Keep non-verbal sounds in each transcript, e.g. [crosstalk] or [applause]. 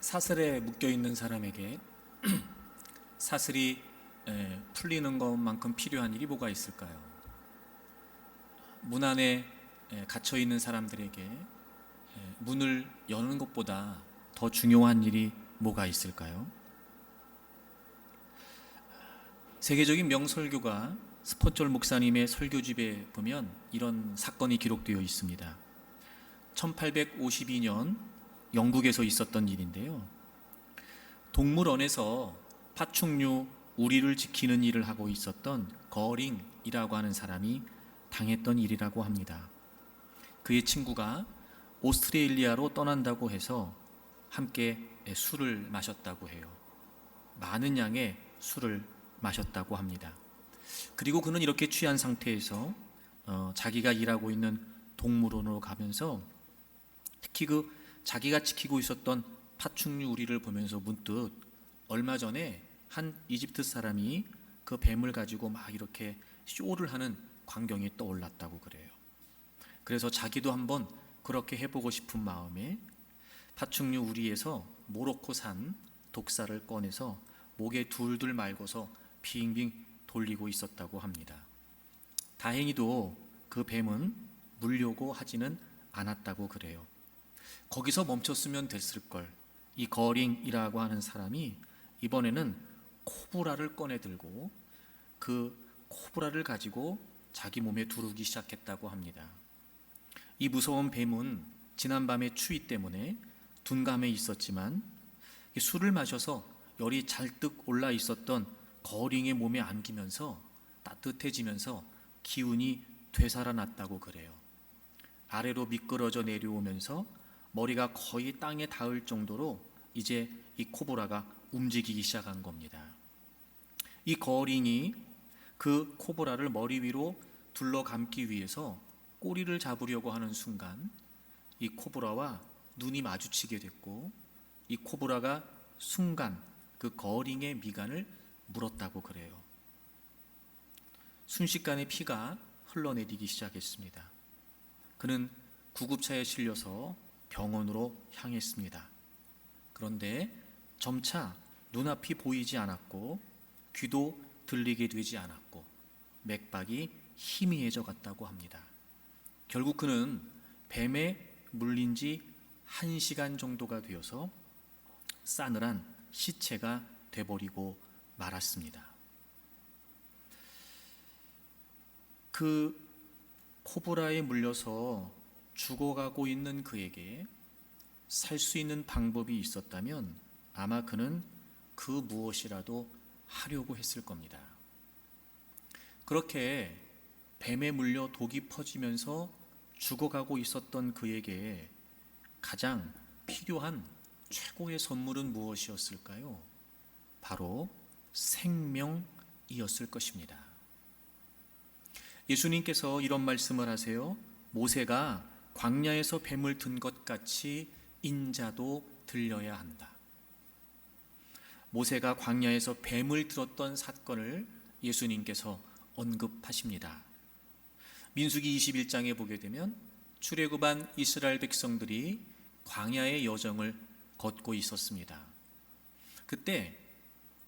사슬에 묶여 있는 사람에게 [clears throat] 사슬이 에, 풀리는 것만큼 필요한 일이 뭐가 있을까요? 문 안에 에, 갇혀 있는 사람들에게 에, 문을 여는 것보다 더 중요한 일이 뭐가 있을까요? 세계적인 명설교가 스포철 목사님의 설교집에 보면 이런 사건이 기록되어 있습니다. 1852년 영국에서 있었던 일인데요. 동물원에서 파충류 우리를 지키는 일을 하고 있었던 거링이라고 하는 사람이 당했던 일이라고 합니다. 그의 친구가 오스트레일리아로 떠난다고 해서 함께 술을 마셨다고 해요. 많은 양의 술을 마셨다고 합니다. 그리고 그는 이렇게 취한 상태에서 어, 자기가 일하고 있는 동물원으로 가면서 특히 그 자기가 지키고 있었던 파충류 우리를 보면서 문득 얼마 전에 한 이집트 사람이 그 뱀을 가지고 막 이렇게 쇼를 하는 광경이 떠올랐다고 그래요. 그래서 자기도 한번 그렇게 해보고 싶은 마음에 파충류 우리에서 모로코산 독사를 꺼내서 목에 둘둘 말고서 빙빙 돌리고 있었다고 합니다. 다행히도 그 뱀은 물려고 하지는 않았다고 그래요. 거기서 멈췄으면 됐을 걸. 이 거링이라고 하는 사람이 이번에는 코브라를 꺼내 들고 그 코브라를 가지고 자기 몸에 두르기 시작했다고 합니다. 이 무서운 뱀은 지난밤의 추위 때문에 둔감해 있었지만 술을 마셔서 열이 잘뜩 올라 있었던 거링의 몸에 안기면서 따뜻해지면서 기운이 되살아났다고 그래요. 아래로 미끄러져 내려오면서 머리가 거의 땅에 닿을 정도로 이제 이 코브라가 움직이기 시작한 겁니다. 이 거링이 그 코브라를 머리 위로 둘러 감기 위해서 꼬리를 잡으려고 하는 순간 이 코브라와 눈이 마주치게 됐고 이 코브라가 순간 그 거링의 미간을 물었다고 그래요. 순식간에 피가 흘러내리기 시작했습니다. 그는 구급차에 실려서 병원으로 향했습니다. 그런데 점차 눈앞이 보이지 않았고 귀도 들리게 되지 않았고 맥박이 희미해져 갔다고 합니다. 결국 그는 뱀에 물린 지한 시간 정도가 되어서 싸늘한 시체가 돼버리고 말았습니다. 그 코브라에 물려서 죽어가고 있는 그에게 살 수 있는 방법이 있었다면 아마 그는 그 무엇이라도 하려고 했을 겁니다. 그렇게 뱀에 물려 독이 퍼지면서 죽어가고 있었던 그에게 가장 필요한 최고의 선물은 무엇이었을까요? 바로 생명이었을 것입니다. 예수님께서 이런 말씀을 하세요. 모세가 광야에서 뱀을 든 것 같이 인자도 들려야 한다. 모세가 광야에서 뱀을 들었던 사건을 예수님께서 언급하십니다. 민수기 21장에 보게 되면 출애굽한 이스라엘 백성들이 광야의 여정을 걷고 있었습니다. 그때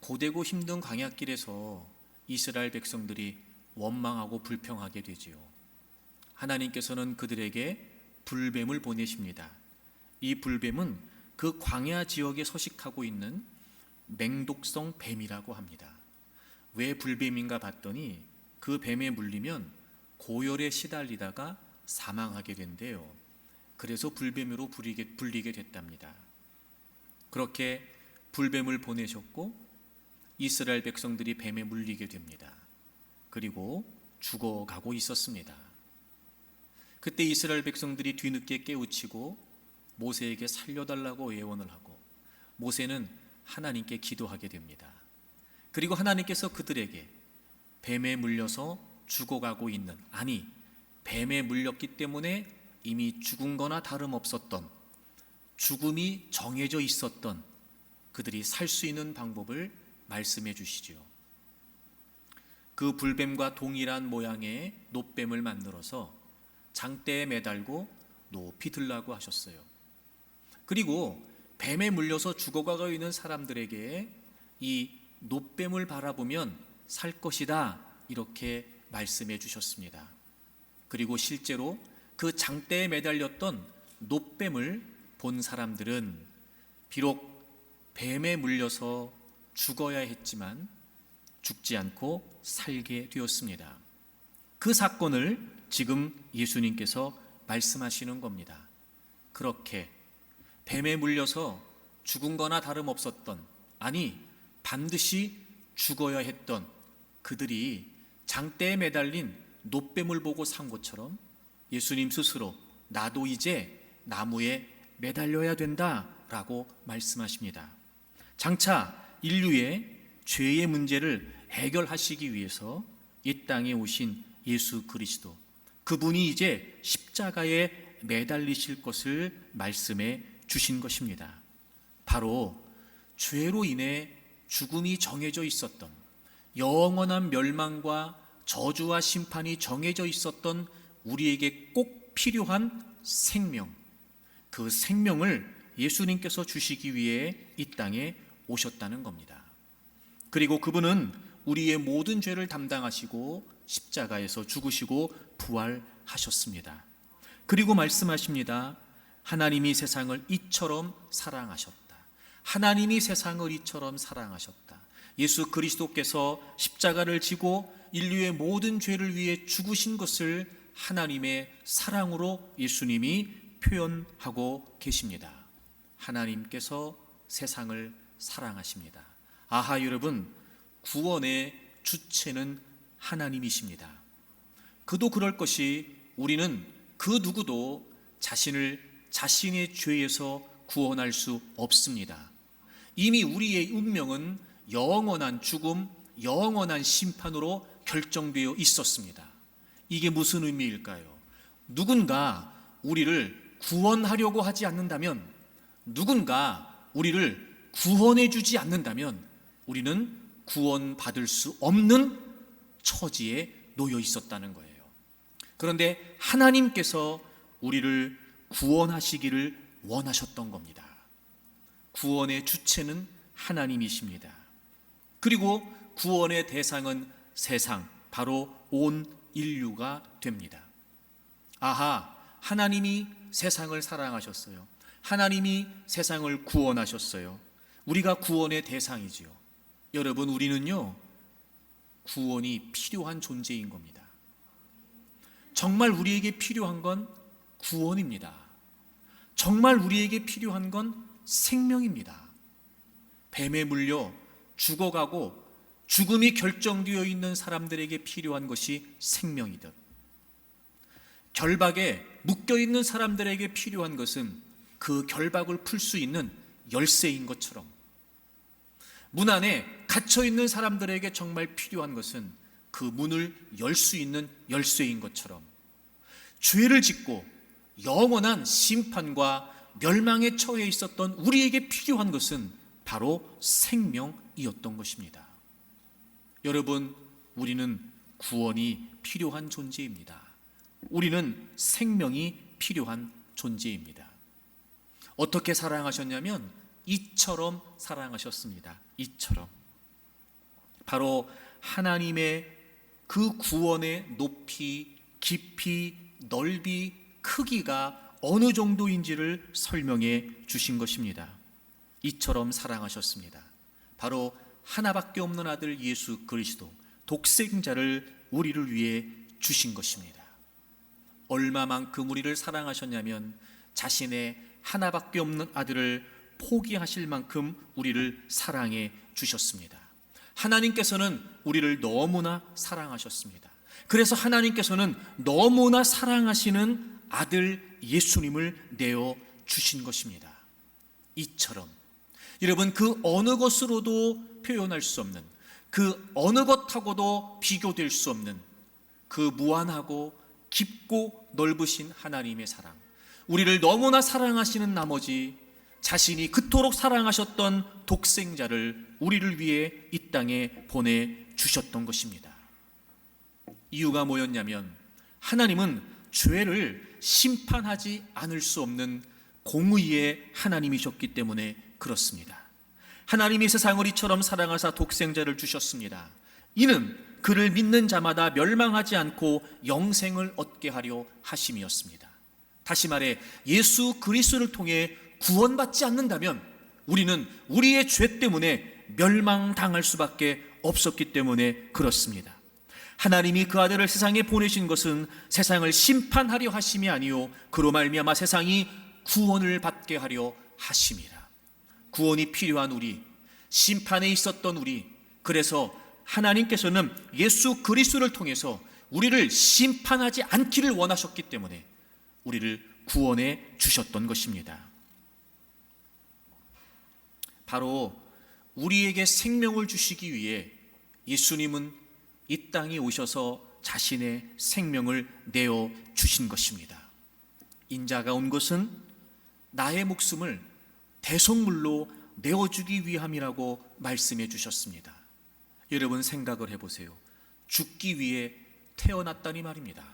고되고 힘든 광야길에서 이스라엘 백성들이 원망하고 불평하게 되지요. 하나님께서는 그들에게 불뱀을 보내십니다. 이 불뱀은 그 광야 지역에 서식하고 있는 맹독성 뱀이라고 합니다. 왜 불뱀인가 봤더니 그 뱀에 물리면 고열에 시달리다가 사망하게 된대요. 그래서 불뱀으로 불리게, 불리게 됐답니다. 그렇게 불뱀을 보내셨고 이스라엘 백성들이 뱀에 물리게 됩니다. 그리고 죽어가고 있었습니다. 그때 이스라엘 백성들이 뒤늦게 깨우치고 모세에게 살려달라고 예언을 하고 모세는 하나님께 기도하게 됩니다. 그리고 하나님께서 그들에게 뱀에 물려서 죽어가고 있는 아니 뱀에 물렸기 때문에 이미 죽은 거나 다름없었던 죽음이 정해져 있었던 그들이 살 수 있는 방법을 말씀해 주시죠. 그 불뱀과 동일한 모양의 노뱀을 만들어서 장대에 매달고 높이 들라고 하셨어요. 그리고 뱀에 물려서 죽어가고 있는 사람들에게 이 노뱀을 바라보면 살 것이다 이렇게 말씀해 주셨습니다. 그리고 실제로 그 장대에 매달렸던 노뱀을 본 사람들은 비록 뱀에 물려서 죽어야 했지만 죽지 않고 살게 되었습니다. 그 사건을 지금 예수님께서 말씀하시는 겁니다. 그렇게 뱀에 물려서 죽은 거나 다름없었던, 아니, 반드시 죽어야 했던 그들이 장대에 매달린 노뱀을 보고 산 것처럼 예수님 스스로 나도 이제 나무에 매달려야 된다 라고 말씀하십니다. 장차 인류의 죄의 문제를 해결하시기 위해서 이 땅에 오신 예수 그리스도 그분이 이제 십자가에 매달리실 것을 말씀해 주신 것입니다. 바로 죄로 인해 죽음이 정해져 있었던 영원한 멸망과 저주와 심판이 정해져 있었던 우리에게 꼭 필요한 생명, 그 생명을 예수님께서 주시기 위해 이 땅에 오셨다는 겁니다. 그리고 그분은 우리의 모든 죄를 담당하시고 십자가에서 죽으시고 부활하셨습니다. 그리고 말씀하십니다. 하나님이 세상을 이처럼 사랑하셨다. 하나님이 세상을 이처럼 사랑하셨다. 예수 그리스도께서 십자가를 지고 인류의 모든 죄를 위해 죽으신 것을 하나님의 사랑으로 예수님이 표현하고 계십니다. 하나님께서 세상을 사랑하십니다. 아하 여러분, 구원의 주체는 하나님이십니다. 그도 그럴 것이 우리는 그 누구도 자신을 자신의 죄에서 구원할 수 없습니다. 이미 우리의 운명은 영원한 죽음, 영원한 심판으로 결정되어 있었습니다. 이게 무슨 의미일까요? 누군가 우리를 구원하려고 하지 않는다면, 누군가 우리를 구원해 주지 않는다면, 우리는 구원받을 수 없는 처지에 놓여 있었다는 거예요. 그런데 하나님께서 우리를 구원하시기를 원하셨던 겁니다. 구원의 주체는 하나님이십니다. 그리고 구원의 대상은 세상, 바로 온 인류가 됩니다. 아하, 하나님이 세상을 사랑하셨어요. 하나님이 세상을 구원하셨어요. 우리가 구원의 대상이지요. 여러분, 우리는요, 구원이 필요한 존재인 겁니다. 정말 우리에게 필요한 건 구원입니다. 정말 우리에게 필요한 건 생명입니다. 뱀에 물려 죽어가고 죽음이 결정되어 있는 사람들에게 필요한 것이 생명이듯 결박에 묶여 있는 사람들에게 필요한 것은 그 결박을 풀 수 있는 열쇠인 것처럼 문 안에 갇혀 있는 사람들에게 정말 필요한 것은 그 문을 열 수 있는 열쇠인 것처럼 죄를 짓고 영원한 심판과 멸망에 처해 있었던 우리에게 필요한 것은 바로 생명이었던 것입니다. 여러분, 우리는 구원이 필요한 존재입니다. 우리는 생명이 필요한 존재입니다. 어떻게 사랑하셨냐면 이처럼 사랑하셨습니다. 이처럼. 바로 하나님의 그 구원의 높이, 깊이, 넓이, 크기가 어느 정도인지를 설명해 주신 것입니다. 이처럼 사랑하셨습니다. 바로 하나밖에 없는 아들 예수 그리스도 독생자를 우리를 위해 주신 것입니다. 얼마만큼 우리를 사랑하셨냐면 자신의 하나밖에 없는 아들을 포기하실 만큼 우리를 사랑해 주셨습니다. 하나님께서는 우리를 너무나 사랑하셨습니다. 그래서 하나님께서는 너무나 사랑하시는 아들 예수님을 내어 주신 것입니다. 이처럼 여러분 그 어느 것으로도 표현할 수 없는 그 어느 것하고도 비교될 수 없는 그 무한하고 깊고 넓으신 하나님의 사랑. 우리를 너무나 사랑하시는 나머지 자신이 그토록 사랑하셨던 독생자를 우리를 위해 이 땅에 보내 주셨던 것입니다. 이유가 뭐였냐면 하나님은 죄를 심판하지 않을 수 없는 공의의 하나님이셨기 때문에 그렇습니다. 하나님이 세상을 이처럼 사랑하사 독생자를 주셨습니다. 이는 그를 믿는 자마다 멸망하지 않고 영생을 얻게 하려 하심이었습니다. 다시 말해 예수 그리스도를 통해 구원받지 않는다면 우리는 우리의 죄 때문에 멸망당할 수밖에 없었기 때문에 그렇습니다. 하나님이 그 아들을 세상에 보내신 것은 세상을 심판하려 하심이 아니요 그로 말미암아 세상이 구원을 받게 하려 하심이라. 구원이 필요한 우리, 심판에 있었던 우리, 그래서 하나님께서는 예수 그리스도를 통해서 우리를 심판하지 않기를 원하셨기 때문에 우리를 구원해 주셨던 것입니다. 바로 우리에게 생명을 주시기 위해 예수님은 이 땅에 오셔서 자신의 생명을 내어 주신 것입니다. 인자가 온 것은 나의 목숨을 대속물로 내어주기 위함이라고 말씀해 주셨습니다. 여러분 생각을 해보세요. 죽기 위해 태어났다니 말입니다.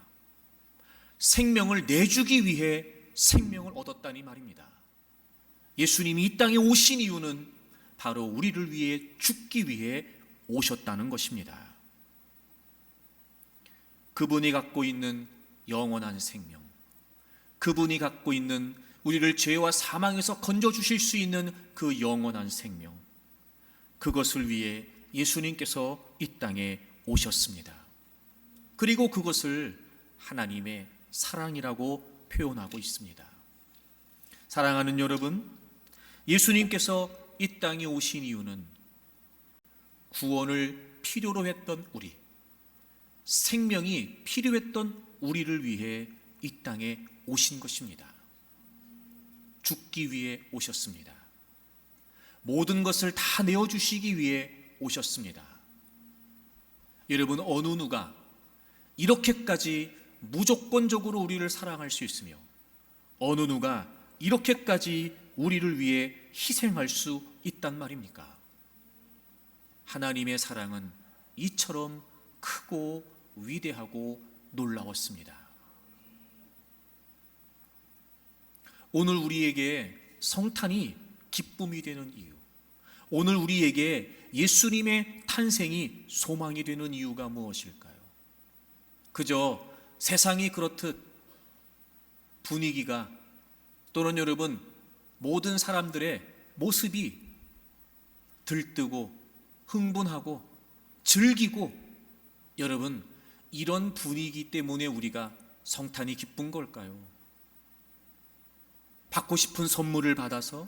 생명을 내주기 위해 생명을 얻었다니 말입니다. 예수님이 이 땅에 오신 이유는 바로 우리를 위해 죽기 위해 오셨다는 것입니다. 그분이 갖고 있는 영원한 생명, 그분이 갖고 있는 우리를 죄와 사망에서 건져 주실 수 있는 그 영원한 생명, 그것을 위해 예수님께서 이 땅에 오셨습니다. 그리고 그것을 하나님의 사랑이라고 표현하고 있습니다. 사랑하는 여러분, 예수님께서 이 땅에 오신 이유는 구원을 필요로 했던 우리, 생명이 필요했던 우리를 위해 이 땅에 오신 것입니다. 죽기 위해 오셨습니다. 모든 것을 다 내어주시기 위해 오셨습니다. 여러분, 어느 누가 이렇게까지 무조건적으로 우리를 사랑할 수 있으며, 어느 누가 이렇게까지 우리를 위해 희생할 수 있단 말입니까? 하나님의 사랑은 이처럼 크고 위대하고 놀라웠습니다. 오늘 우리에게 성탄이 기쁨이 되는 이유, 오늘 우리에게 예수님의 탄생이 소망이 되는 이유가 무엇일까요? 그저 세상이 그렇듯 분위기가 또는 여러분 모든 사람들의 모습이 들뜨고 흥분하고 즐기고 여러분 이런 분위기 때문에 우리가 성탄이 기쁜 걸까요? 받고 싶은 선물을 받아서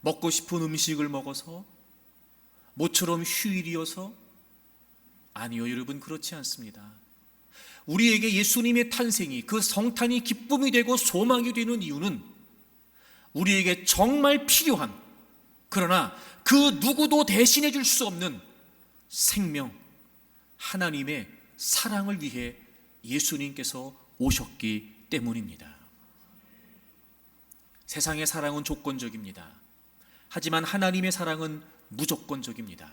먹고 싶은 음식을 먹어서 모처럼 휴일이어서 아니요 여러분 그렇지 않습니다. 우리에게 예수님의 탄생이 그 성탄이 기쁨이 되고 소망이 되는 이유는 우리에게 정말 필요한 그러나 그 누구도 대신해 줄 수 없는 생명 하나님의 사랑을 위해 예수님께서 오셨기 때문입니다. 세상의 사랑은 조건적입니다. 하지만 하나님의 사랑은 무조건적입니다.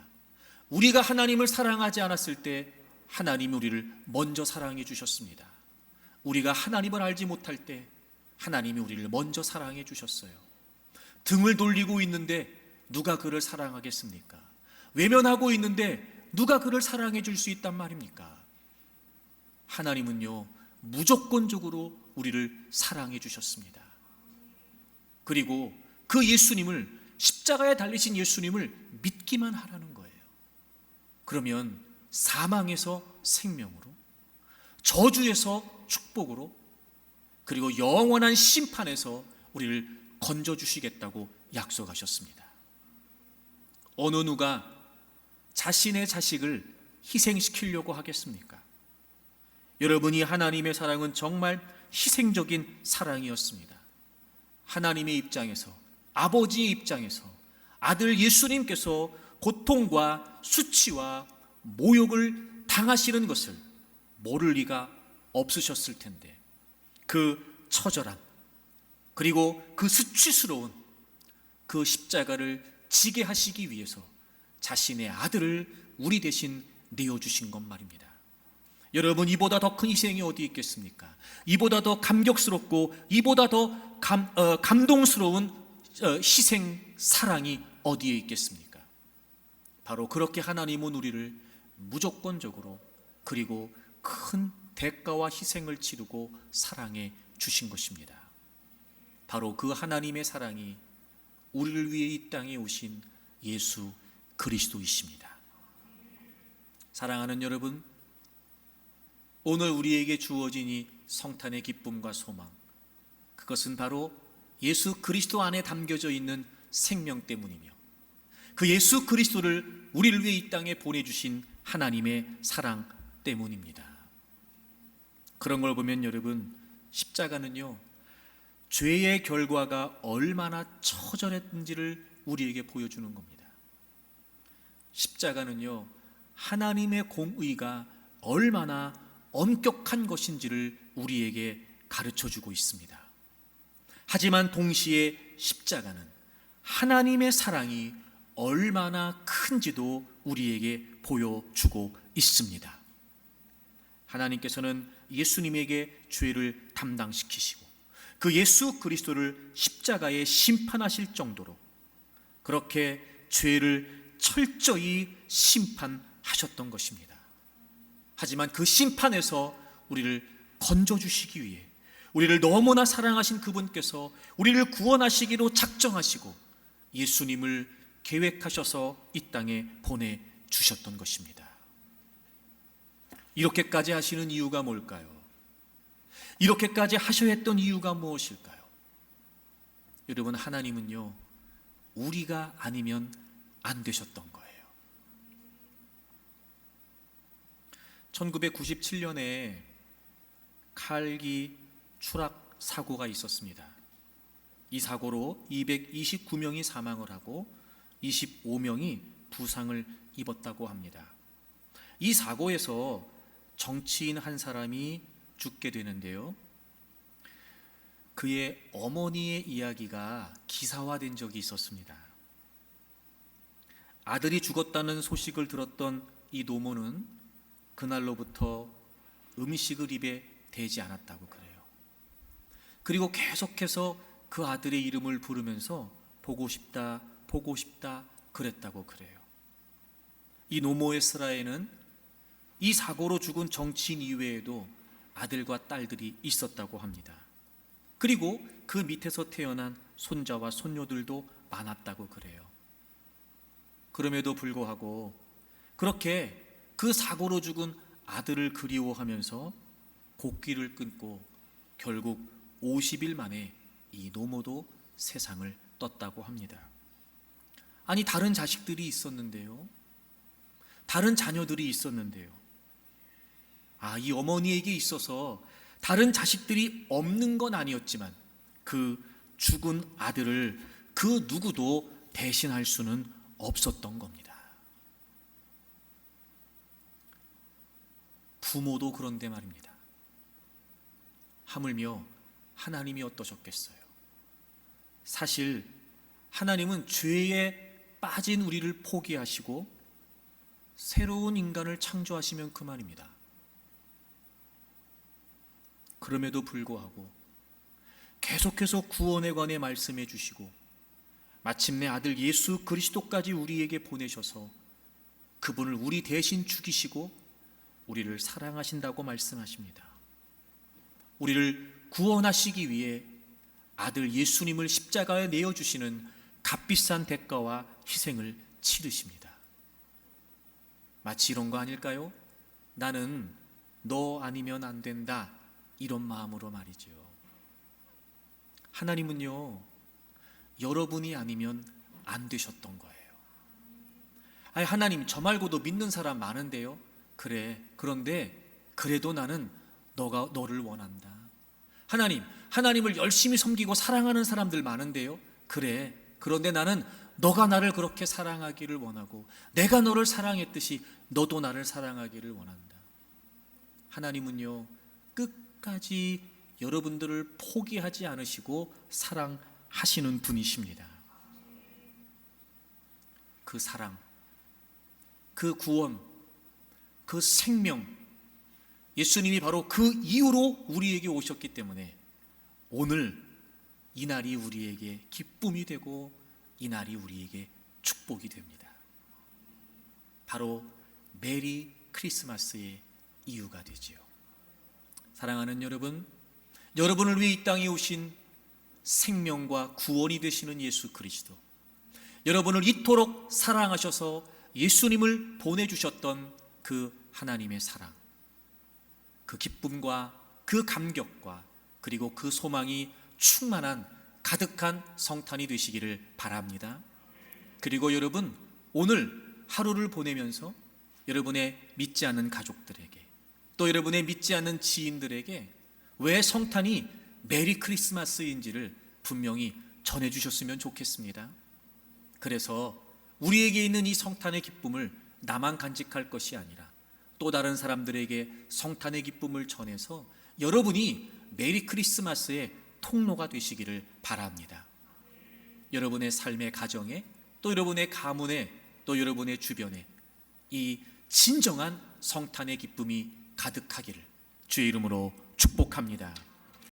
우리가 하나님을 사랑하지 않았을 때 하나님이 우리를 먼저 사랑해 주셨습니다. 우리가 하나님을 알지 못할 때 하나님이 우리를 먼저 사랑해 주셨어요. 등을 돌리고 있는데 누가 그를 사랑하겠습니까? 외면하고 있는데 누가 그를 사랑해 줄 수 있단 말입니까? 하나님은요, 무조건적으로 우리를 사랑해 주셨습니다. 그리고 그 예수님을, 십자가에 달리신 예수님을 믿기만 하라는 거예요. 그러면 사망에서 생명으로, 저주에서 축복으로, 그리고 영원한 심판에서 우리를 건져주시겠다고 약속하셨습니다. 어느 누가 자신의 자식을 희생시키려고 하겠습니까? 여러분이 하나님의 사랑은 정말 희생적인 사랑이었습니다. 하나님의 입장에서, 아버지의 입장에서 아들 예수님께서 고통과 수치와 모욕을 당하시는 것을 모를 리가 없으셨을 텐데 그 처절함 그리고 그 수치스러운 그 십자가를 지게 하시기 위해서 자신의 아들을 우리 대신 내어주신 것 말입니다. 여러분 이보다 더 큰 희생이 어디 있겠습니까? 이보다 더 감격스럽고 이보다 더 감, 어, 감동스러운 어, 희생 사랑이 어디에 있겠습니까? 바로 그렇게 하나님은 우리를 무조건적으로 그리고 큰 대가와 희생을 치르고 사랑해 주신 것입니다. 바로 그 하나님의 사랑이 우리를 위해 이 땅에 오신 예수 그리스도이십니다. 사랑하는 여러분, 오늘 우리에게 주어진 이 성탄의 기쁨과 소망, 그것은 바로 예수 그리스도 안에 담겨져 있는 생명 때문이며 그 예수 그리스도를 우리를 위해 이 땅에 보내주신 하나님의 사랑 때문입니다. 그런 걸 보면 여러분, 십자가는요, 죄의 결과가 얼마나 처절했는지를 우리에게 보여주는 겁니다. 십자가는요, 하나님의 공의가 얼마나 엄격한 것인지를 우리에게 가르쳐 주고 있습니다. 하지만 동시에 십자가는 하나님의 사랑이 얼마나 큰지도 우리에게 보여주고 있습니다. 하나님께서는 예수님에게 죄를 담당시키시고 그 예수 그리스도를 십자가에 심판하실 정도로 그렇게 죄를 철저히 심판하셨던 것입니다. 하지만 그 심판에서 우리를 건져주시기 위해 우리를 너무나 사랑하신 그분께서 우리를 구원하시기로 작정하시고 예수님을 계획하셔서 이 땅에 보내주셨던 것입니다. 이렇게까지 하시는 이유가 뭘까요? 이렇게까지 하셔야 했던 이유가 무엇일까요? 여러분, 하나님은요, 우리가 아니면 안 되셨던 거예요. 1997년에 칼기 추락 사고가 있었습니다. 이 사고로 229명이 사망을 하고 25명이 부상을 입었다고 합니다. 이 사고에서 정치인 한 사람이 죽게 되는데요. 그의 어머니의 이야기가 기사화된 적이 있었습니다. 아들이 죽었다는 소식을 들었던 이 노모는 그날로부터 음식을 입에 대지 않았다고 그래요. 그리고 계속해서 그 아들의 이름을 부르면서 보고 싶다, 보고 싶다 그랬다고 그래요. 이 노모의 스라에는 이 사고로 죽은 정치인 이외에도 아들과 딸들이 있었다고 합니다. 그리고 그 밑에서 태어난 손자와 손녀들도 많았다고 그래요. 그럼에도 불구하고 그렇게 그 사고로 죽은 아들을 그리워하면서 곡기를 끊고 결국 50일 만에 이 노모도 세상을 떴다고 합니다. 아니 다른 자식들이 있었는데요. 다른 자녀들이 있었는데요. 아, 이 어머니에게 있어서 다른 자식들이 없는 건 아니었지만 그 죽은 아들을 그 누구도 대신할 수는 없었던 겁니다. 부모도 그런데 말입니다. 하물며 하나님이 어떠셨겠어요? 사실 하나님은 죄에 빠진 우리를 포기하시고 새로운 인간을 창조하시면 그만입니다. 그럼에도 불구하고 계속해서 구원에 관해 말씀해 주시고 마침내 아들 예수 그리스도까지 우리에게 보내셔서 그분을 우리 대신 죽이시고 우리를 사랑하신다고 말씀하십니다. 우리를 구원하시기 위해 아들 예수님을 십자가에 내어 주시는 값비싼 대가와 희생을 치르십니다. 마치 이런 거 아닐까요? 나는 너 아니면 안 된다. 이런 마음으로 말이죠. 하나님은요, 여러분이 아니면 안 되셨던 거예요. 아니, 하나님, 저 말고도 믿는 사람 많은데요? 그래. 그런데, 그래도 나는 너가, 너를 원한다. 하나님, 하나님을 열심히 섬기고 사랑하는 사람들 많은데요? 그래. 그런데 나는 너가 나를 그렇게 사랑하기를 원하고, 내가 너를 사랑했듯이 너도 나를 사랑하기를 원한다. 하나님은요, 끝까지 여러분들을 포기하지 않으시고 사랑하시는 분이십니다. 그 사랑, 그 구원, 그 생명, 예수님이 바로 그 이유로 우리에게 오셨기 때문에 오늘 이 날이 우리에게 기쁨이 되고 이 날이 우리에게 축복이 됩니다. 바로 메리 크리스마스의 이유가 되지요. 사랑하는 여러분, 여러분을 위해 이 땅에 오신 생명과 구원이 되시는 예수 그리스도. 여러분을 이토록 사랑하셔서 예수님을 보내주셨던 그 하나님의 사랑. 그 기쁨과 그 감격과 그리고 그 소망이 충만한 가득한 성탄이 되시기를 바랍니다. 그리고 여러분, 오늘 하루를 보내면서 여러분의 믿지 않는 가족들에게 또 여러분의 믿지 않는 지인들에게 왜 성탄이 메리 크리스마스인지를 분명히 전해 주셨으면 좋겠습니다. 그래서 우리에게 있는 이 성탄의 기쁨을 나만 간직할 것이 아니라 또 다른 사람들에게 성탄의 기쁨을 전해서 여러분이 메리 크리스마스의 통로가 되시기를 바랍니다. 여러분의 삶의 가정에 또 여러분의 가문에 또 여러분의 주변에 이 진정한 성탄의 기쁨이 가득하기를 주의 이름으로 축복합니다.